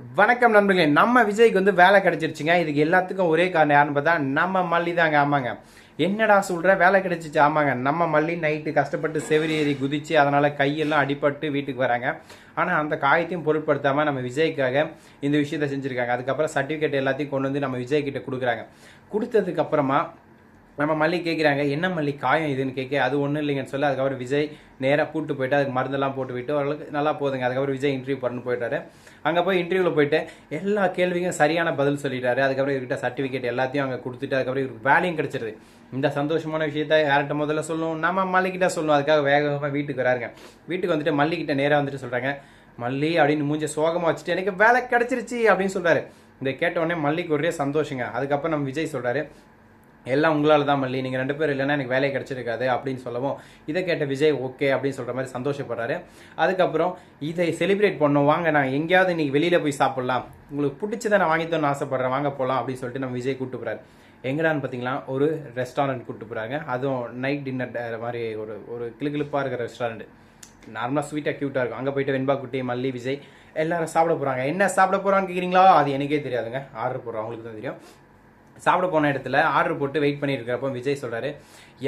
வணக்கம் நண்பர்களே நம்ம விஜய்க்கு வந்து வேலை கிடைச்சிருச்சுங்க. இதுக்கு எல்லாத்துக்கும் ஒரே காரணம் யாருன்னு பார்த்தா நம்ம மல்லி தாங்க. ஆமாங்க. என்னடா சொல்கிற வேலை கிடைச்சிச்சு. ஆமாங்க. நம்ம மல்லி நைட்டு கஷ்டப்பட்டு செவரி ஏறி குதிச்சு அதனால் கையெல்லாம் அடிபட்டு வீட்டுக்கு வராங்க. ஆனால் அந்த காயத்தையும் பொருட்படுத்தாமல் நம்ம விஜய்க்காக இந்த விஷயத்த செஞ்சுருக்காங்க. அதுக்கப்புறம் சர்டிஃபிகேட் எல்லாத்தையும் கொண்டு வந்து நம்ம விஜய்கிட்ட கொடுக்குறாங்க. கொடுத்ததுக்கப்புறமா நம்ம மல்லி கேட்குறாங்க என்ன மல்லி? காயம் இதுன்னு கேட்க அது ஒன்றும் இல்லைங்கன்னு சொல்லி அதுக்கப்புறம் விஜய் நேராக கூட்டு போயிட்டு அதுக்கு மருந்தெல்லாம் போட்டு விட்டு ஓரளவுக்கு நல்லா போதுங்க. அதுக்கப்புறம் விஜய் இன்டர்வியூ பண்ணு போயிட்டாரு. அங்கே போய் இன்டர்வியூவில் போயிட்டு எல்லா கேள்விக்கும் சரியான பதில் சொல்லிட்டாரு. அதுக்கப்புறம் இவர்கிட்ட சர்டிஃபிகேட் எல்லாத்தையும் அங்கே கொடுத்துட்டு அதுக்கப்புறம் இவருக்கு வேலையும் கிடச்சிருது. இந்த சந்தோஷமான விஷயத்த யார்கிட்ட முதல்ல சொல்லணும்? நம்ம மல்லிக்கிட்ட சொல்லணும். அதுக்காக வேகமாக வீட்டுக்கு வராருங்க. வீட்டுக்கு வந்துட்டு மல்லிக்கிட்ட நேராக வந்துட்டு சொல்கிறாங்க மல்லி அப்படின்னு மூஞ்ச சோகமாக வச்சுட்டு எனக்கு வேலை கிடச்சிருச்சு அப்படின்னு சொல்கிறாரு இதை கேட்ட உடனே மல்லிக்கு ஒரே சந்தோஷங்க. அதுக்கப்புறம் நம்ம விஜய் சொல்கிறாரு எல்லாம் உங்களால் தான் மல்லி. நீங்கள் ரெண்டு பேர் இல்லைன்னா எனக்கு வேலை கிடச்சிருக்காது அப்படின்னு சொல்லவும் இதை கேட்ட விஜய் ஓகே அப்படின்னு சொல்கிற மாதிரி சந்தோஷப்படுறாரு. அதுக்கப்புறம் இதை செலிப்ரேட் பண்ணோம். வாங்க நான் எங்கேயாவது இன்றைக்கி வெளியில் போய் சாப்பிட்லாம். உங்களுக்கு பிடிச்சதை நான் வாங்கித்தோன்னு ஆசைப்பட்றேன். வாங்க போகலாம் அப்படின்னு சொல்லிட்டு நம்ம விஜய் கூப்பிட்டு போகிறாரு எங்கடான்னு பார்த்தீங்களா? ஒரு ரெஸ்டாரண்ட் கூப்பிட்டு போகிறாங்க அதுவும் நைட் டின்னர் மாதிரி ஒரு ஒரு கிளுகிளுப்பா இருக்கிற ரெஸ்டாரண்ட் நார்மலாக ஸ்வீட்டாக க்யூட்டாக இருக்கும். அங்கே போயிட்டு வெண்பா குட்டி மல்லி விஜய் எல்லாரும் சாப்பிட போகிறாங்க என்ன சாப்பிட போகிறான்னு கேட்குறீங்களா அது எனக்கே தெரியாதுங்க. ஆர்டர் போடுறோம். அவங்களுக்கு தான் தெரியும். சாப்பிட போன இடத்துல ஆர்டர் போட்டு வெயிட் பண்ணியிருக்கிறப்போ விஜய் சொல்கிறாரு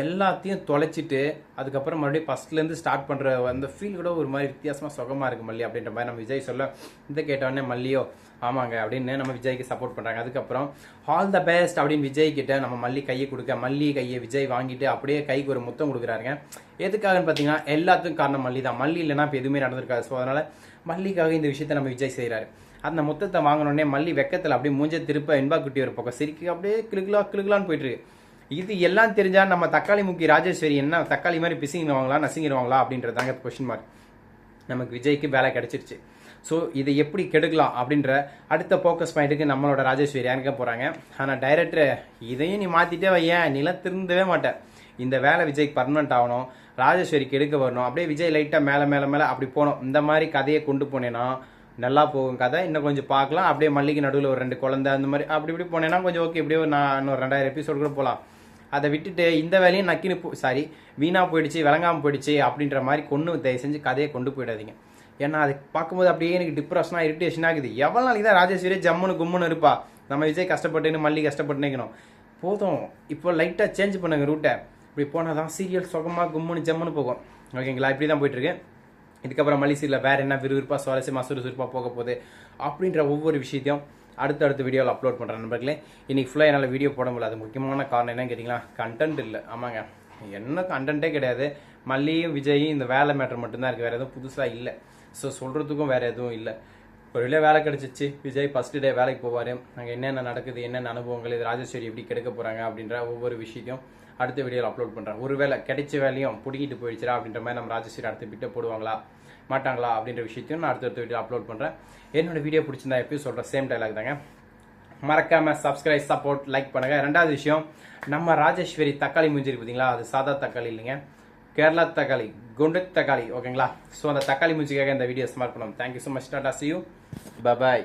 எல்லாத்தையும் தொலைச்சிட்டு அதுக்கப்புறம் மறுபடியும் ஃபர்ஸ்ட்லேருந்து ஸ்டார்ட் பண்ணுற அந்த ஃபீல் கூட ஒரு மாதிரி வித்தியாசமாக சுகமாக இருக்கு மல்லி அப்படின்ற மாதிரி நம்ம விஜய் சொல்ல இதை கேட்டவொடனே மல்லியோ ஆமாங்க அப்படின்னு நம்ம விஜய்க்கு சப்போர்ட் பண்ணுறாங்க அதுக்கப்புறம் ஆல் த பெஸ்ட் அப்படின்னு விஜய் கிட்ட நம்ம மல்லி கையை கொடுக்க மல்லி கையை விஜய் வாங்கிட்டு அப்படியே கைக்கு ஒரு முத்தம் கொடுக்குறாருங்க. எதுக்காகன்னு பார்த்தீங்கன்னா எல்லாத்துக்கும் காரணம் மல்லி தான் மல்லி இல்லைன்னா இப்போ எதுவுமே நடந்திருக்காது. ஸோ அதனால் மல்லிக்காக இந்த விஷயத்தை நம்ம விஜய் செய்கிறாரு அந்த முத்தத்தை வாங்கினோடனே மல்லி வெக்கத்தில் அப்படியே மூஞ்ச திருப்ப என்பா குட்டி ஒரு பக்கம். சிரிக்க அப்படியே கிளுகுலா கிளுகுலான்னு போயிட்டுருக்கு. இது எல்லாம் தெரிஞ்சால் நம்ம தக்காளி முக்கி ராஜேஸ்வரி என்ன தக்காளி மாதிரி பிசிங்கிடுவாங்களா நசுங்கிடுவாங்களா அப்படின்றதாங்க கொஸ்டின் மார்க் நமக்கு விஜய்க்கு வேலை கிடைச்சிருச்சு. ஸோ இதை எப்படி கெடுக்கலாம் அப்படின்ற அடுத்த ஃபோக்கஸ் பாயிண்ட்டுக்கு நம்மளோட ராஜேஸ்வரி இறங்க போகிறாங்க ஆனால் டைரக்டர் இதையும் நீ மாற்றிட்டே வையன். நிலம் திருந்தவே மாட்டேன். இந்த வேலை விஜய்க்கு பர்மனெண்ட் ஆகணும். ராஜேஸ்வரிக்கு எடுக்க வரணும். அப்படியே விஜய் லைட்டாக மேலே மேலே மேலே அப்படி போகணும். இந்த மாதிரி கதையை கொண்டு போனேன்னா நல்லா போகும் கதை. இன்னும் கொஞ்சம் பார்க்கலாம். அப்படியே மல்லிகை நடுவில் ஒரு ரெண்டு குழந்தை அந்த மாதிரி அப்படி இப்படி போனேன்னா கொஞ்சம் ஓகே இப்படியே ஒரு நான் இன்னொரு ரெண்டாயிரம் எபிசோடு கூட போகலாம் அதை விட்டுட்டு இந்த வேலையும் நக்கின்னு போ சாரி வீணாக போயிடுச்சு விளங்காமல் போயிடுச்சு அப்படின்ற மாதிரி கொண்டு தயவு செஞ்சு கதையை கொண்டு போயிடாதீங்க. ஏன்னா அது பார்க்கும்போது அப்படியே எனக்கு டிப்ரெஷனாக இரிட்டேஷன் ஆகுது. எவ்வளோ நாளைக்கு தான் ராஜேஸ்வரி ஜம்முன்னு கும்முன்னு இருப்பா? நம்ம விஜய் கஷ்டப்பட்டுன்னு மல்லி கஷ்டப்பட்டுனுக்கணும். போதும். இப்போ லைட்டாக சேஞ்ச் பண்ணுங்க ரூட்டை இப்படி போனால் தான் சீரியல் சுகமாக கும்முன்னு ஜம்முன்னு போகும். ஓகேங்களா இப்படி தான் போயிட்டுருக்கு இதுக்கப்புறம் மல்லி சீரியல் வேறு என்ன விறுவிறுப்பாக சுவாரஸ்யமாக சுறுசுறுப்பாக போக போகுது அப்படின்ற ஒவ்வொரு விஷயத்தையும் அடுத்தடுத்த வீடியோவில் அப்லோட் பண்ணுறேன் நண்பர்களே. இன்றைக்கி ஃபுல்லாக என்னால் வீடியோ போட முடியல. அது முக்கியமான காரணம் என்னன்னு கேட்டிங்களா? கண்டென்ட் இல்லை. ஆமாங்க. என்ன கண்டென்ட்டே கிடையாது. மல்லியும் விஜயும் இந்த வேலை மேட்டர் மட்டும்தான் இருக்குது வேறு எதுவும் புதுசாக இல்லை. ஸோ சொல்கிறதுக்கும் வேறு எதுவும் இல்லை. ஒரு வெளியே வேலை கிடச்சிச்சு. விஜய் ஃபஸ்ட்டு டே வேலைக்கு போவார். அங்கே என்னென்ன நடக்குது என்னென்ன அனுபவங்கள் இது ராஜேஸ்வரி எப்படி கெடுக்க போகிறாங்க அப்படின்ற ஒவ்வொரு விஷயத்தையும் அடுத்த வீடியோவில் அப்லோட் பண்ணுறேன் ஒருவேளை கிடைச்ச வேலையும் பிடிக்கிட்டு போயிடுச்சுரா அப்படின்ற மாதிரி நம்ம ராஜேஸ்வரி அடுத்த பிட்டை போடுவாங்களா மாட்டாங்களா அப்படின்ற விஷயத்தையும் நான் அடுத்தடுத்த வீடியோ அப்லோட் பண்ணுறேன் என்னோட வீடியோ பிடிச்சிருந்தா எப்பயும் சொல்கிற சேம் டைலாக் தாங்க. மறக்காம சப்ஸ்கிரைப் சப்போர்ட் லைக் பண்ணுங்க. ரெண்டாவது விஷயம் நம்ம ராஜேஸ்வரி தக்காளி மூஞ்சி பார்த்தீங்களா? அது சாதா தக்காளி இல்லைங்க. கேரளா தக்காளி. குண்டு தக்காளி ஓகேங்களா ஸோ அந்த தக்காளி மூஞ்சிக்காக இந்த வீடியோ ஸ்மார்ட் பண்ணுவோம் thank you so much tata see you bye